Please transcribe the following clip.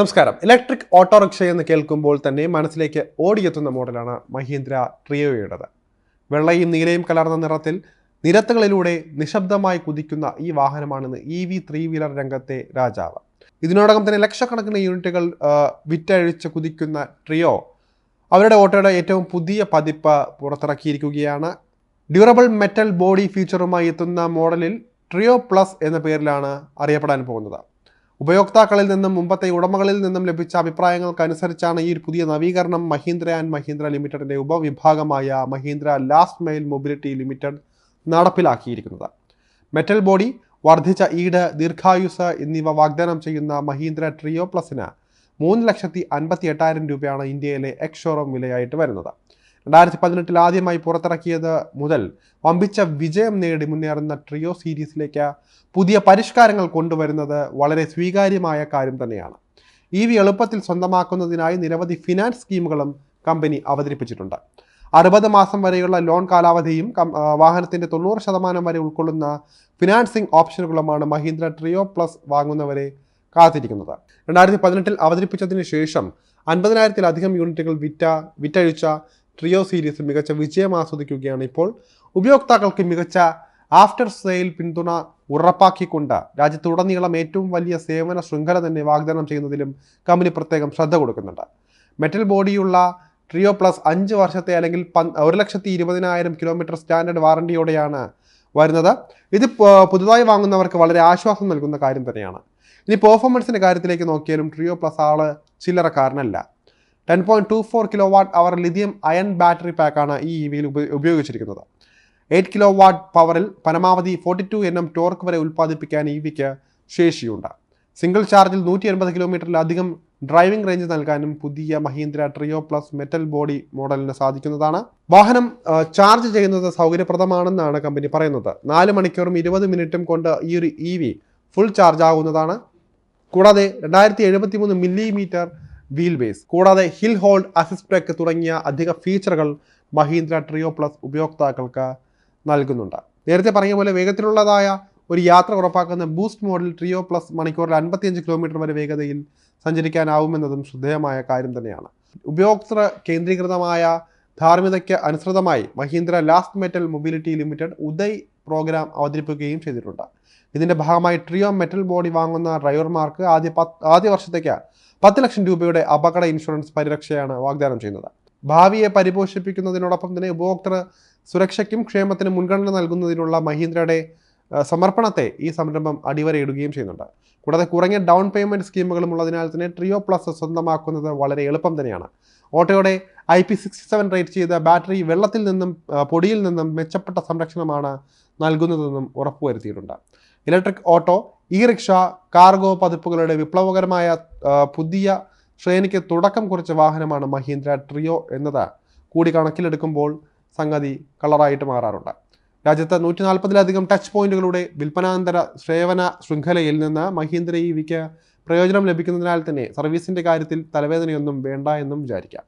നമസ്കാരം. Electric autorickshaw എന്ന് കേൾക്കുമ്പോൾ തന്നെ മനസ്സിലേക്ക് ഓടിയെത്തുന്ന മോഡലാണ് മഹീന്ദ്ര ട്രിയോയുടേത്. വെള്ളയും നീലയും കലർന്ന നിറത്തിൽ നിരത്തുകളിലൂടെ നിശബ്ദമായി കുതിക്കുന്ന ഈ വാഹനമാണെന്ന് ഇ വി ത്രീ വീലർ രംഗത്തെ രാജാവ്. ഇതിനോടകം തന്നെ ലക്ഷക്കണക്കിന് യൂണിറ്റുകൾ വിറ്റഴിച്ച് കുതിക്കുന്ന ട്രിയോ അവരുടെ ഓട്ടോയുടെ ഏറ്റവും പുതിയ പതിപ്പ് പുറത്തിറക്കിയിരിക്കുകയാണ്. ഡ്യൂറബിൾ മെറ്റൽ ബോഡി ഫീച്ചറുമായി എത്തുന്ന മോഡലിൽ ട്രിയോ പ്ലസ് എന്ന പേരിലാണ് അറിയപ്പെടാൻ പോകുന്നത്. ഉപയോക്താക്കളിൽ നിന്നും മുമ്പത്തെ ഉടമകളിൽ നിന്നും ലഭിച്ച അഭിപ്രായങ്ങൾക്കനുസരിച്ചാണ് ഈ ഒരു പുതിയ നവീകരണം മഹീന്ദ്ര ആൻഡ് മഹീന്ദ്ര ലിമിറ്റഡിന്റെ ഉപവിഭാഗമായ Mahindra last mile mobility limited നടപ്പിലാക്കിയിരിക്കുന്നത്. Metal body വർദ്ധിച്ച ഈട് ദീർഘായുസ് എന്നിവ വാഗ്ദാനം ചെയ്യുന്ന മഹീന്ദ്ര ട്രിയോ പ്ലസിന് മൂന്ന് ലക്ഷത്തി അൻപത്തി എട്ടായിരം രൂപയാണ് ഇന്ത്യയിലെ എക്സ് ഷോറൂം വിലയായിട്ട് വരുന്നത്. രണ്ടായിരത്തി പതിനെട്ടിൽ ആദ്യമായി പുറത്തിറക്കിയത് മുതൽ വമ്പിച്ച വിജയം നേടി മുന്നേറുന്ന ട്രിയോ സീരീസിലേക്ക് പുതിയ പരിഷ്കാരങ്ങൾ കൊണ്ടുവരുന്നത് വളരെ സ്വീകാര്യമായ കാര്യം തന്നെയാണ്. ഇ വി എളുപ്പത്തിൽ സ്വന്തമാക്കുന്നതിനായി നിരവധി ഫിനാൻസ് സ്കീമുകളും കമ്പനി അവതരിപ്പിച്ചിട്ടുണ്ട്. അറുപത് മാസം വരെയുള്ള ലോൺ കാലാവധിയും വാഹനത്തിന്റെ തൊണ്ണൂറ് ശതമാനം വരെ ഉൾക്കൊള്ളുന്ന ഫിനാൻസിംഗ് ഓപ്ഷനുകളുമാണ് മഹീന്ദ്ര ട്രിയോ പ്ലസ് വാങ്ങുന്നവരെ കാത്തിരിക്കുന്നത്. രണ്ടായിരത്തി പതിനെട്ടിൽ അവതരിപ്പിച്ചതിന് ശേഷം അൻപതിനായിരത്തിലധികം യൂണിറ്റുകൾ വിറ്റ വിറ്റഴിച്ച ട്രിയോ സീരീസ് മികച്ച വിജയം ആസ്വദിക്കുകയാണ് ഇപ്പോൾ. ഉപയോക്താക്കൾക്ക് മികച്ച ആഫ്റ്റർ സെയിൽ പിന്തുണ ഉറപ്പാക്കിക്കൊണ്ട് രാജ്യത്തുടനീളം ഏറ്റവും വലിയ സേവന ശൃംഖല തന്നെ വാഗ്ദാനം ചെയ്യുന്നതിലും കമ്പനി പ്രത്യേകം ശ്രദ്ധ കൊടുക്കുന്നുണ്ട്. മെറ്റൽ ബോഡിയുള്ള ട്രിയോ പ്ലസ് അഞ്ച് വർഷത്തെ അല്ലെങ്കിൽ ഒരു ലക്ഷത്തി ഇരുപതിനായിരം കിലോമീറ്റർ സ്റ്റാൻഡേർഡ് വാറണ്ടിയോടെയാണ് വരുന്നത്. ഇത് പുതുതായി വാങ്ങുന്നവർക്ക് വളരെ ആശ്വാസം നൽകുന്ന കാര്യം തന്നെയാണ്. ഇനി പെർഫോമൻസിന്റെ കാര്യത്തിലേക്ക് നോക്കിയാലും ട്രിയോ പ്ലസ് ആൾ ചില്ലറക്കാരനല്ല. Ten point two four kilo watt hour lithium ion battery പാക്കാണ് ഈ ഇ വിയിൽ ഉപയോഗിച്ചിരിക്കുന്നത്. എയ്റ്റ് കിലോ വാട്ട് പവറിൽ പരമാവധി forty two N M torque വരെ ഉൽപ്പാദിപ്പിക്കാൻ ഇ വിക്ക് ശേഷിയുണ്ട്. സിംഗിൾ ചാർജിൽ നൂറ്റി എൺപത് കിലോമീറ്ററിലധികം ഡ്രൈവിംഗ് റേഞ്ച് നൽകാനും പുതിയ Mahindra Treo plus metal body മോഡലിന് സാധിക്കുന്നതാണ്. വാഹനം ചാർജ് ചെയ്യുന്നത് സൗകര്യപ്രദമാണെന്നാണ് കമ്പനി പറയുന്നത്. നാല് മണിക്കൂറും ഇരുപത് മിനിറ്റും കൊണ്ട് ഈ ഒരു ഇ ഫുൾ ചാർജ് ആകുന്നതാണ്. കൂടാതെ രണ്ടായിരത്തി എഴുപത്തി മൂന്ന് മില്ലിമീറ്റർ വീൽ ബേസ്. കൂടാതെ ഹിൽ ഹോൾഡ് അസിസ്റ്റ് ബ്രേക്ക് തുടങ്ങിയ അധിക ഫീച്ചറുകൾ മഹീന്ദ്ര ട്രിയോ പ്ലസ് ഉപയോക്താക്കൾക്ക് നൽകുന്നുണ്ട്. നേരത്തെ പറഞ്ഞ പോലെ വേഗത്തിലുള്ളതായ ഒരു യാത്ര ഉറപ്പാക്കുന്ന ബൂസ്റ്റ് മോഡൽ ട്രിയോ പ്ലസ് മണിക്കൂറിൽ അൻപത്തിയഞ്ച് കിലോമീറ്റർ വരെ വേഗതയിൽ സഞ്ചരിക്കാനാവുമെന്നതും ശ്രദ്ധേയമായ കാര്യം തന്നെയാണ്. ഉപയോക്തൃ കേന്ദ്രീകൃതമായ ധാർമ്മികതയ്ക്ക് അനുസൃതമായി Mahindra last metal mobility limited Uday programme അവതരിപ്പിക്കുകയും ചെയ്തിട്ടുണ്ട്. ഇതിന്റെ ഭാഗമായി ട്രിയോ മെറ്റൽ ബോഡി വാങ്ങുന്ന ഡ്രൈവർമാർക്ക് ആദ്യ ആദ്യ വർഷത്തേക്ക് പത്ത് ലക്ഷം രൂപയുടെ അപകട ഇൻഷുറൻസ് പരിരക്ഷയാണ് വാഗ്ദാനം ചെയ്യുന്നത്. ഭാവിയെ പരിപോഷിപ്പിക്കുന്നതിനോടൊപ്പം തന്നെ ഉപഭോക്തൃ സുരക്ഷയ്ക്കും ക്ഷേമത്തിനും മുൻഗണന നൽകുന്നതിനുള്ള മഹീന്ദ്രയുടെ സമർപ്പണത്തെ ഈ സംരംഭം അടിവരയിടുകയും ചെയ്യുന്നുണ്ട്. കൂടാതെ കുറഞ്ഞ ഡൗൺ പേയ്മെന്റ് സ്കീമുകളും ഉള്ളതിനാൽ തന്നെ ട്രിയോ പ്ലസ് സ്വന്തമാക്കുന്നത് വളരെ എളുപ്പം തന്നെയാണ്. ഓട്ടോയുടെ I P sixty seven rate ചെയ്ത ബാറ്ററി വെള്ളത്തിൽ നിന്നും പൊടിയിൽ നിന്നും മെച്ചപ്പെട്ട സംരക്ഷണമാണ് നൽകുന്നതെന്നും ഉറപ്പുവരുത്തിയിട്ടുണ്ട്. Electric auto e rickshaw cargo പതിപ്പുകളുടെ വിപ്ലവകരമായ പുതിയ ശ്രേണിക്ക് തുടക്കം കുറിച്ച വാഹനമാണ് മഹീന്ദ്ര ട്രിയോ എന്നത്. കൂടി കണക്കിലെടുക്കുമ്പോൾ സംഗതി കളറായിട്ട് മാറാറുണ്ട്. രാജ്യത്ത് നൂറ്റി നാൽപ്പതിലധികം ടച്ച് പോയിന്റുകളുടെ വിൽപ്പനാന്തര സേവന ശൃംഖലയിൽ നിന്ന് മഹീന്ദ്ര ഇ വിക്ക് പ്രയോജനം ലഭിക്കുന്നതിനാൽ തന്നെ സർവീസിന്റെ കാര്യത്തിൽ തലവേദനയൊന്നും വേണ്ട എന്നും വിചാരിക്കാം.